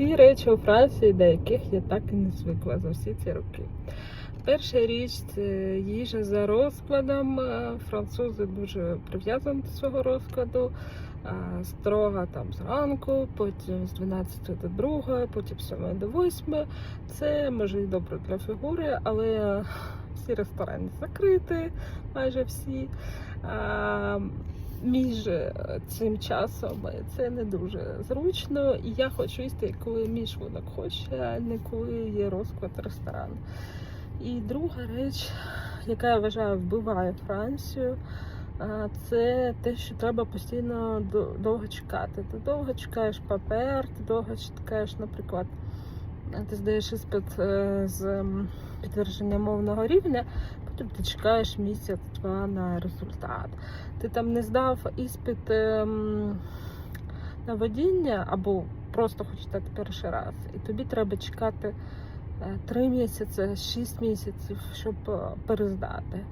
дві речі у Франції, до яких я так і не звикла за всі ці роки. Перша річ це їжа за розкладом. Е, Французи дуже прив'язані до свого розкладу. Е, Строго там зранку, потім з 12 до 2, потім з 7 до 8. Це може і добре для фігури, але всі ресторани закриті, майже всі. Між цим часом це не дуже зручно, і я хочу їсти, коли мій шлунок хоче, а не коли є розклад ресторану. І друга реч, яка я вважаю вбиває Францію, це те, що треба постійно довго чекати. Ти довго чекаєш папер, ти довго чекаєш, наприклад, ти здаєш іспит е, з підтвердження мовного рівня, потім ти чекаєш місяць-два на результат. Ти там не здав іспит ем, на водіння або просто хочеш стати перший раз, і тобі треба чекати е, три місяці, шість місяців, щоб е, перездати.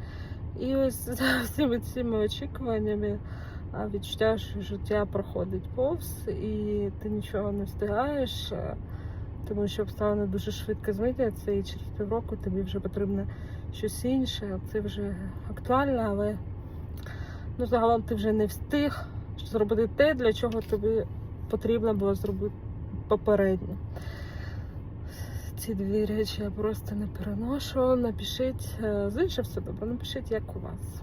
І ось за всіми цими очікуваннями відчуття, що життя проходить повз, і ти нічого не встигаєш, е, тому що обставини дуже швидко зміняться, і через півроку тобі вже потрібно щось інше. Це вже актуально, але ну, загалом ти вже не встиг зробити те, для чого тобі потрібно було зробити попередньо. Ці дві речі я просто не переношу. Напишіть, е, з іншим все добре, напишіть, як у вас.